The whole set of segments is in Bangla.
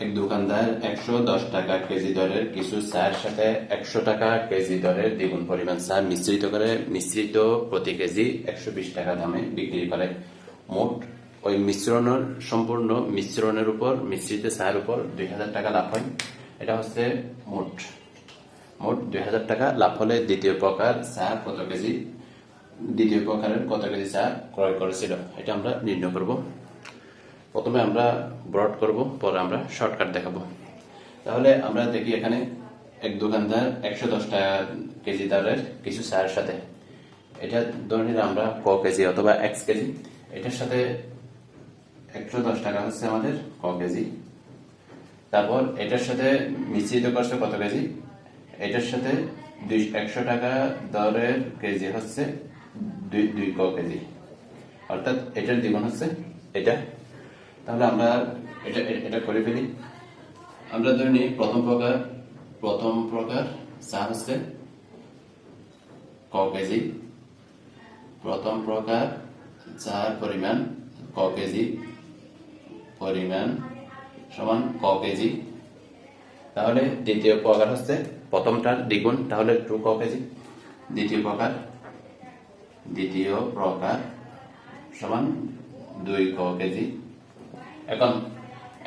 এক দোকানদার একশো দশ টাকা কেজি দরের কিছু চার সাথে একশো টাকা কেজি দরের দ্বিগুণ পরিমাণ চা মিশ্রিত করে, মিশ্রিত প্রতি কেজি একশো বিশ টাকা দামে বিক্রি করে। মোট ওই মিশ্রণের সম্পূর্ণ মিশ্রণের উপর, মিশ্রিত চায়ের উপর দুই হাজার টাকা লাভ হয়। এটা হচ্ছে মোট। মোট দুই হাজার টাকা লাভ হলে দ্বিতীয় প্রকার চা কত কেজি, দ্বিতীয় প্রকারের কত কেজি চা ক্রয় করেছিল, এটা আমরা নির্ণয় করব। প্রথমে আমরা ব্রড করব, পরে আমরা শর্টকাট দেখাবো। তাহলে আমরা দেখি এখানে এক দোকানদার একশো দশ টাকা কেজি দরের কিছু চায়ের সাথে। এটা ধরে নিলে আমরা ক কেজি অথবা এক্স কেজি। এটার সাথে একশো দশ টাকা হচ্ছে আমাদের ক কেজি। তারপর এটার সাথে মিশ্রিত করছে কত কেজি? এটার সাথে দুই একশো টাকা দরের কেজি হচ্ছে দুই দুই ক কেজি। অর্থাৎ এটার দ্বিগুণ হচ্ছে এটা। তাহলে আমরা এটা এটা করে ফেলি। আমরা ধরে নিই, প্রথম প্রকার প্রথম প্রকার চা হচ্ছে ক কেজি। প্রথম প্রকার চার পরিমাণ ক কেজি। পরিমাণ সমান ক কেজি। তাহলে দ্বিতীয় প্রকার হচ্ছে প্রথমটার দ্বিগুণ, তাহলে টু ক কেজি। দ্বিতীয় প্রকার দ্বিতীয় প্রকার সমান দুই ক কেজি। এখন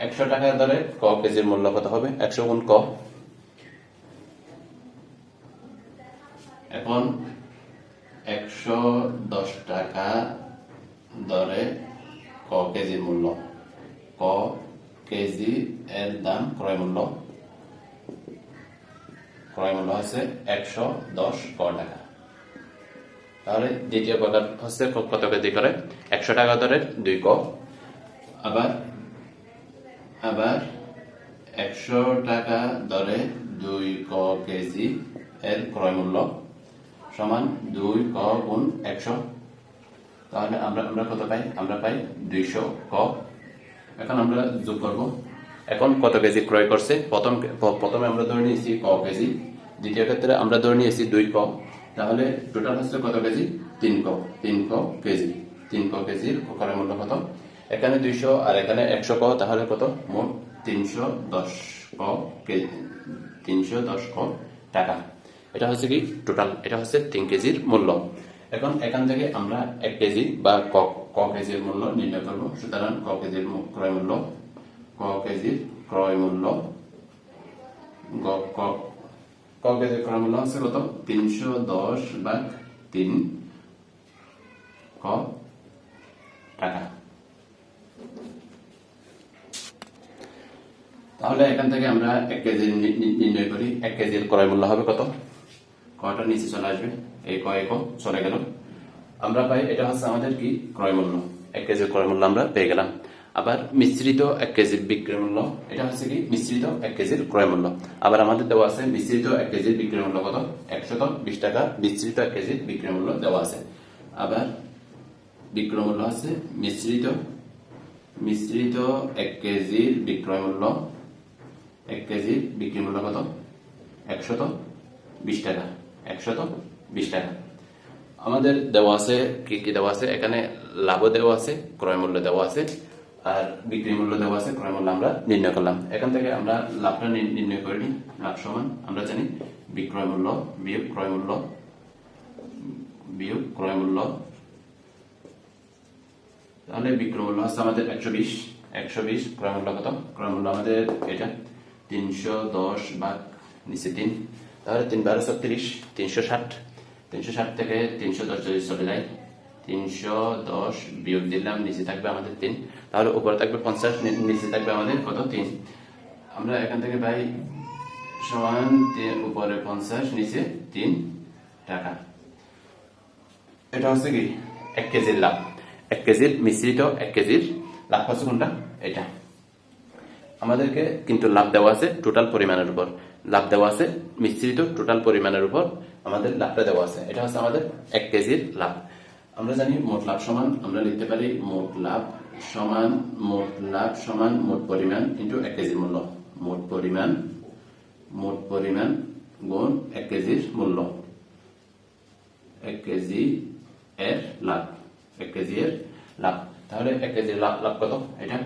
একশো টাকা দরে ক কেজির মূল্য কত হবে? একশো গুণ ক। এখন একশো দশ টাকা দরে ক কেজির মূল্য। ক কেজি এর দাম ক্রয় মূল্য। ক্রয় মূল্য হচ্ছে একশো দশ ক টাকা। তাহলে দ্বিতীয় প্রকার হচ্ছে কত কেজি করে? একশো টাকা দরের দুই ক। আবার? আবার? একশো টাকা দরে দুই ক কেজি এর ক্রয় মূল্য সমান দুই ক গুণ একশো। তাহলে আমরা আমরা কত পাই? আমরা পাই দুইশো ক। এখন আমরা যোগ করব। এখন কত কেজি ক্রয় করছে? প্রথম প্রথমে আমরা ধরে নিয়েছি ক কেজি। দ্বিতীয় ক্ষেত্রে আমরা ধরে নিয়েছি দুই ক। তাহলে টোটাল হচ্ছে কত কেজি? তিন ক তিন ক কেজি। তিন ক কেজির ক্রয় মূল্য কত? এখানে দুইশো আর এখানে একশো ক তাহলে কত? মোট তিনশো দশ ক তিনশো দশ ক টাকা। এটা হচ্ছে কি? টোটাল এটা হচ্ছে তিন কেজির মূল্য। এখন এখান থেকে আমরা এক কেজি বা ক ক কেজির মূল্য নির্ণয় করব। সুতরাং ক কেজির ক্রয় মূল্য, ক কেজির ক্রয় মূল্য ক ক কেজির ক্রয় মূল্য হচ্ছে কত? তিনশো দশ বা তিন, ক টাকা তাহলে এখান থেকে আমরা এক কেজি নির্ণয় করি। এক কেজির ক্রয় মূল্য হবে কত? কটা নিচে চলে আসবে? এই কয় এক চলে গেল। আমরা পাই, এটা হচ্ছে আমাদের কি? ক্রয় মূল্য। এক কেজির ক্রয় মূল্য আমরা পেয়ে গেলাম। আবার মিশ্রিত এক কেজির বিক্রয় মূল্য, এটা হচ্ছে কি? মিশ্রিত এক কেজির ক্রয় মূল্য। আবার আমাদের দেওয়া আছে মিশ্রিত এক কেজির বিক্রয় মূল্য কত? একশত বিশ টাকা। মিশ্রিত এক কেজির বিক্রয় মূল্য দেওয়া আছে। আবার বিক্রয় মূল্য আছে মিশ্রিত। মিশ্রিত এক কেজির বিক্রয় মূল্য এক কেজির বিক্রি মূল্য কত? একশত বিশ টাকা। একশত বিশ টাকা। আমাদের দেওয়া আছে, কি কি দেওয়া আছে? এখানে লাভও দেওয়া আছে, ক্রয় মূল্য দেওয়া আছে, আর বিক্রি মূল্য দেওয়া আছে, ক্রয় মূল্য আমরা নির্ণয় করলাম। এখান থেকে আমরা লাভটা নির্ণয় করে নিই। লাভ সমান, আমরা জানি বিক্রয় মূল্য বিয়োগ ক্রয় মূল্য বিয়োগ ক্রয় মূল্য। তাহলে বিক্রয় মূল্য হচ্ছে আমাদের একশো বিশ। একশো বিশ, ক্রয় মূল্য কত? ক্রয় মূল্য আমাদের এটা তিনশো দশ ভাগ নিচে তিন, তাহলে তিন বারো ছত্রিশ, তিনশো ষাট তিনশো ষাট থেকে তিনশো দশ যদি চলে যায়, তিনশো দশ বিয়োগ দিলাম, নিচে থাকবে আমাদের তিন, তাহলে উপরে থাকবে পঞ্চাশ নিচে থাকবে আমাদের কত তিন? আমরা এখান থেকে পাই সমান উপরে পঞ্চাশ, নিচে তিন টাকা। এটা হচ্ছে কি? এক কেজির লাভ। এক কেজির মিশ্রিত এক কেজির লাভ হচ্ছে কোনটা? এটা। আমাদেরকে কিন্তু লাভ দেওয়া আছে টোটাল পরিমাণের উপর। লাভ দেওয়া আছে, মিশ্রিত টোটাল পরিমাণের উপর আমাদের লাভটা দেওয়া আছে। এটা হচ্ছে আমাদের এক কেজির লাভ। আমরা জানি মোট লাভ সমান, আমরা লিখতে পারি মোট লাভ সমান, মোট লাভ সমান, মোট পরিমাণ ইন্টু এক কেজির মূল্য। মোট পরিমাণ মোট পরিমাণ গুণ এক কেজির মূল্য। এক কেজি এর লাভ, এক কেজি এর লাভ। তাহলে এক কেজির লাভ লাভ কত? এটা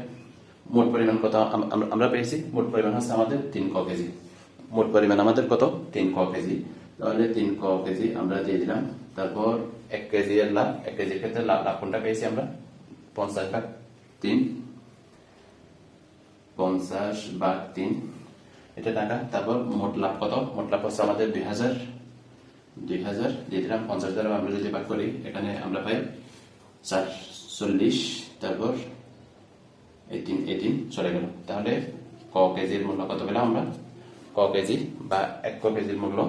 মোট পরিমাণ কত আম- আম- আমরা পেয়েছি? মোট পরিমাণ হচ্ছে আমাদের তিন ক কেজি। মোট পরিমাণ আমাদের কত? তিন ক কেজি। তাহলে তিন ক কেজি আমরা দিয়ে দিলাম। তারপর এক কেজি এর লাভ, এক কেজির ক্ষেত্রে লাভ লাভ কোনটা পেয়েছি আমরা? পঞ্চাশ ভাগ তিন। পঞ্চাশ ভাগ তিন। এটা টাকা। তারপর মোট লাভ কত? মোট লাভ হচ্ছে আমাদের দুই হাজার। দুই হাজার দিয়ে দিলাম। পঞ্চাশ দ্বারা আমরা যদি ভাগ করি, এখানে আমরা পাই চার চল্লিশ তারপর এই তিন চলে গেল তাহলে ক কেজির মূল্য কত পেলাম আমরা? ক কেজি বা এক ক কেজির মূল্য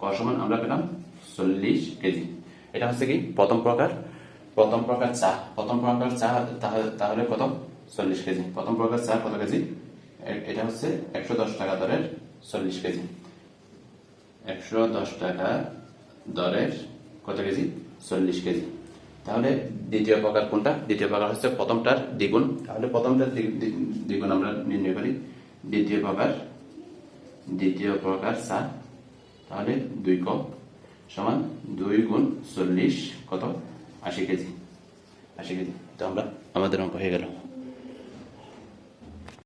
ক সমান আমরা পেলাম চল্লিশ কেজি এটা হচ্ছে কি? প্রথম প্রকার। প্রথম প্রকার চা। প্রথম প্রকার চা তাহলে কত? চল্লিশ কেজি প্রথম প্রকার চা কত কেজি এটা হচ্ছে একশো দশ টাকা দরের চল্লিশ কেজি একশো দশ টাকা দরের কত কেজি চল্লিশ কেজি তাহলে দ্বিতীয় প্রকার কোনটা? দ্বিতীয় প্রকার হচ্ছে প্রথমটার দ্বিগুণ। তাহলে প্রথমটার দ্বি- দ্বি- দ্বিগুণ আমরা নির্ণয় করি। দ্বিতীয় প্রকার দ্বিতীয় প্রকার সা তাহলে দুই কপ সমান দুই গুণ চল্লিশ কত? আশি কেজি। আশি কেজি। তো আমরা, আমাদের অঙ্ক হয়ে গেল।